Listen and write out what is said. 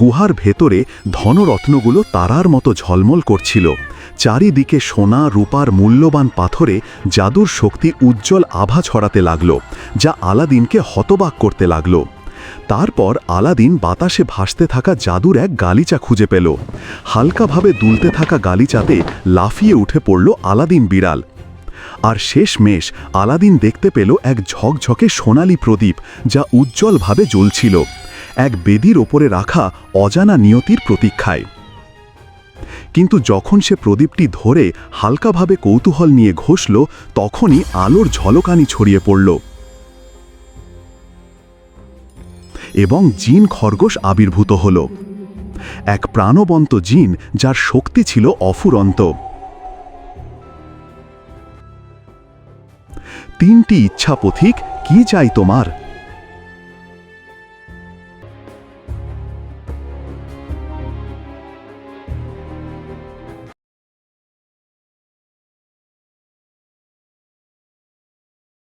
গুহার ভেতরে ধনরত্নগুলো তারার মতো ঝলমল করছিল। চারিদিকে সোনা, রূপার মূল্যবান পাথরে জাদুর শক্তি উজ্জ্বল আভা ছড়াতে লাগল, যা আলাদিনকে হতবাক করতে লাগল। তারপর আলাদিন বাতাসে ভাসতে থাকা জাদুর এক গালিচা খুঁজে পেল। হালকাভাবে দুলতে থাকা গালিচাতে লাফিয়ে উঠে পড়ল আলাদিন বিড়াল। আর শেষ মেশ আলাদিন দেখতে পেল এক ঝকঝকে সোনালি প্রদীপ, যা উজ্জ্বলভাবে জ্বলছিল। এক বেদির ওপরে রাখা অজানা নিয়তির প্রতীক্ষায়। কিন্তু যখন সে প্রদীপটি ধরে হালকাভাবে কৌতূহল নিয়ে ঘষল, তখনই আলোর ঝলকানি ছড়িয়ে পড়ল। এবং জিন খরগোশ আবির্ভূত হল। এক প্রাণবন্ত জিন যার শক্তি ছিল অফুরন্ত। তিনটি ইচ্ছা পথিক কি চাই তোমার?